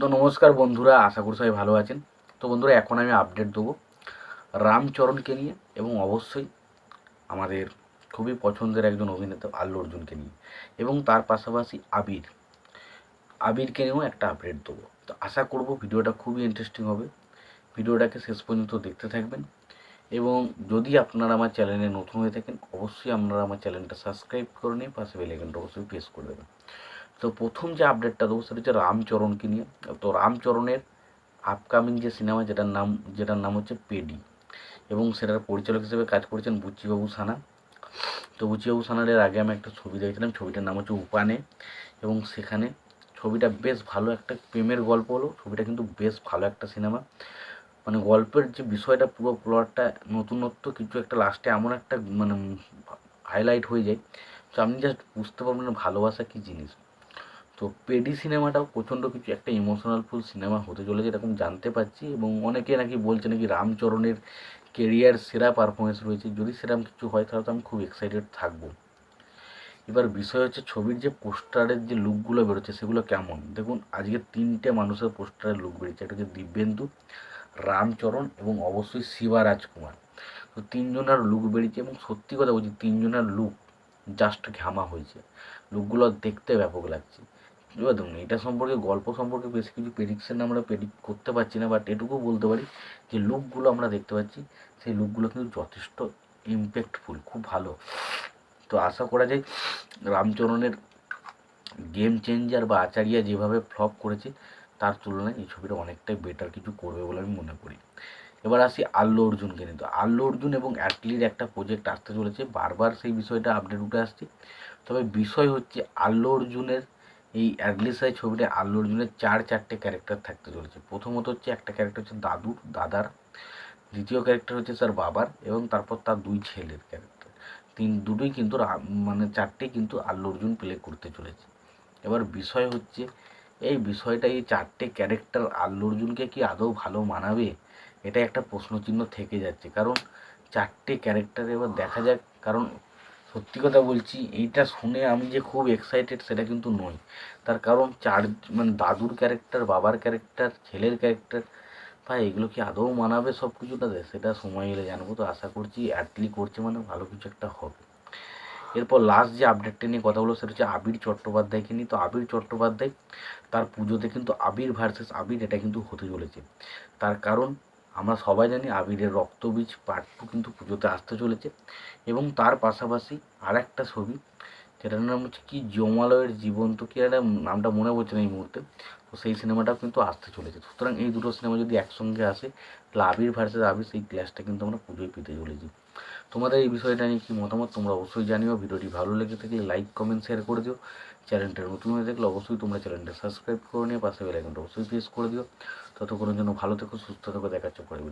তো নমস্কার বন্ধুরা, আশা করি সবাই ভালো আছেন। তো বন্ধুরা, এখন আমি আপডেট দেবো রামচরণকে নিয়ে এবং অবশ্যই আমাদের খুবই পছন্দের একজন অভিনেতা আল্লু অর্জুনকে নিয়ে এবং তার পাশাপাশি আবির। আবিরকে নিয়েও একটা আপডেট দেবো। তো আশা করব ভিডিওটা খুবই ইন্টারেস্টিং হবে। ভিডিওটাকে শেষ পর্যন্ত দেখতে থাকবেন এবং যদি আপনারা আমার চ্যানেলে নতুন হয়ে থাকেন, অবশ্যই আপনারা আমার চ্যানেলটা সাবস্ক্রাইব করে নিয়ে পাশে বেলাইকনটা অবশ্যই প্রেস করে দেবেন। তো প্রথম যে আপডেটটা দেবো সেটা হচ্ছে রামচরণকে নিয়ে। তো রামচরণের আপকামিং যে সিনেমা যেটার নাম যেটার নাম হচ্ছে পেডি এবং সেটার পরিচালক হিসেবে কাজ করেছেন বুচিবাবু সানা। তো বুচিবাবু সানার এর আগে আমি একটা ছবি দেখছিলাম, ছবিটার নাম হচ্ছে উপানে। এবং সেখানে ছবিটা বেশ ভালো একটা প্রেমের গল্প হলো, ছবিটা কিন্তু বেশ ভালো একটা সিনেমা মানে গল্পের যে বিষয়টা, পুরো প্লটটা নতুনত্ব, কিছু একটা লাস্টে এমন একটা মানে হাইলাইট হয়ে যায়। তো আপনি জাস্ট বুঝতে পারবেন ভালোবাসা কী জিনিস। তো পেডি সিনেমাটাও প্রচণ্ড কিছু একটা ইমোশনাল ফুল সিনেমা হতে চলেছে এরকম জানতে পারছি এবং অনেকে নাকি বলছে নাকি রামচরণের কেরিয়ার সেরা পারফরমেন্স রয়েছে। যদি সেরকম কিছু হয় তাহলে তো আমি খুব এক্সাইটেড থাকব। এবার বিষয় হচ্ছে ছবির যে পোস্টারের যে লুকগুলো বেরোচ্ছে সেগুলো কেমন? দেখুন, আজকে তিনটে মানুষের পোস্টারের লুক বেরিয়েছে। একটা হচ্ছে দিব্যেন্দু, রামচরণ এবং অবশ্যই শিবা রাজকুমার। তো তিনজনের লুক বেরিয়েছে এবং সত্যি কথা বলছি, তিনজনের লুক জাস্ট ঘামা হয়েছে। লুকগুলো দেখতে ব্যাপক লাগছে। এবার দেখুন, এটা সম্পর্কে, গল্প সম্পর্কে বেশ কিছু প্রেডিকশন আমরা প্রেডিক্ট করতে পারছি না বাট এটুকু বলতে পারি যে লুকগুলো আমরা দেখতে পাচ্ছি, সেই লুকগুলো কিন্তু যথেষ্ট ইম্প্যাক্টফুল খুব ভালো। তো আশা করা যায় রামচরণের গেম চেঞ্জার বা আচারিয়া যেভাবে ফ্লপ করেছে, তার তুলনায় এই ছবিটা অনেকটাই বেটার কিছু করবে বলে আমি মনে করি। এবার আসি আল্লু অর্জুনকে নিয়ে। তো আল্লু অর্জুন এবং অ্যাটলির একটা প্রজেক্ট আসতে চলেছে, বারবার সেই বিষয়টা আপডেট উঠে আসছে। তবে বিষয় হচ্ছে আল্লু অর্জুনের এই অ্যাডলিসাই ছবিটা আল্লু অর্জুনের চার, চারটে ক্যারেক্টার থাকতে চলেছে। প্রথমত হচ্ছে একটা ক্যারেক্টার হচ্ছে দাদুর, দাদার। দ্বিতীয় ক্যারেক্টার হচ্ছে স্যার বাবার এবং তারপর তার দুই ছেলের ক্যারেক্টার তিন, দুটোই কিন্তু মানে চারটেই কিন্তু আল্লু অর্জুন প্লে করতে চলেছে। এবার বিষয় হচ্ছে, এই বিষয়টা, এই চারটে ক্যারেক্টার আল্লু অর্জুনকে কি আদৌ ভালো মানাবে? এটা একটা প্রশ্নচিহ্ন থেকে যাচ্ছে। কারণ চারটে ক্যারেক্টার এবার দেখা যাক। কারণ সত্যি কথা বলছি, এইটা শুনে আমি যে খুব এক্সাইটেড সেটা কিন্তু নই। তার কারণ চার মানে দাদুর ক্যারেক্টার বাবার ক্যারেক্টার ছেলের ক্যারেক্টার ভাই এগুলো কি আদৌ মানাবে সব কিছুটা কিছুটাতে সেটা সময় এলে জানব। তো আশা করছি অ্যাটলি করছে মানে ভালো কিছু একটা হবে। এরপর লাস্ট যে আপডেটটা নিয়ে কথা বলো সেটা হচ্ছে আবির চট্টোপাধ্যায়কে নিয়ে। তো আবির চট্টোপাধ্যায়, তার পুজোতে কিন্তু আবির ভার্সেস আবির এটা কিন্তু হতে চলেছে। তার কারণ আমরা সবাই জানি আবিরের রক্তবীজ পার্ট টু কিন্তু পুজোতে আসতে চলেছে। এবং তার পাশাপাশি আর একটা ছবি, যেটার নাম হচ্ছে কি জমালয়ের জীবন তো কি একটা নামটা মনে পড়ছে না এই মুহূর্তে। তো সেই সিনেমাটাও কিন্তু আসতে চলেছে। সুতরাং এই দুটো সিনেমা যদি একসঙ্গে আসে, তাহলে আবির ভার্সেস আবির, সেই ক্লাসটা কিন্তু আমরা পুজোয় পেতে চলেছি। তোমাদের এই বিষয়টা নিয়ে কী মতামত তোমরা অবশ্যই জানিও। ভিডিওটি ভালো লেগে থাকলে লাইক কমেন্ট শেয়ার করে দিও। চ্যানেলটা নতুন হয়ে থাকলে অবশ্যই তোমরা চ্যানেলটা সাবস্ক্রাইব করে নিয়ে পাশে বেলাইকনটা অবশ্যই প্রেস করে দিও। ততক্ষণের জন্য ভালো থেকো সুস্থ থেকো দেখাচ্ছ পরে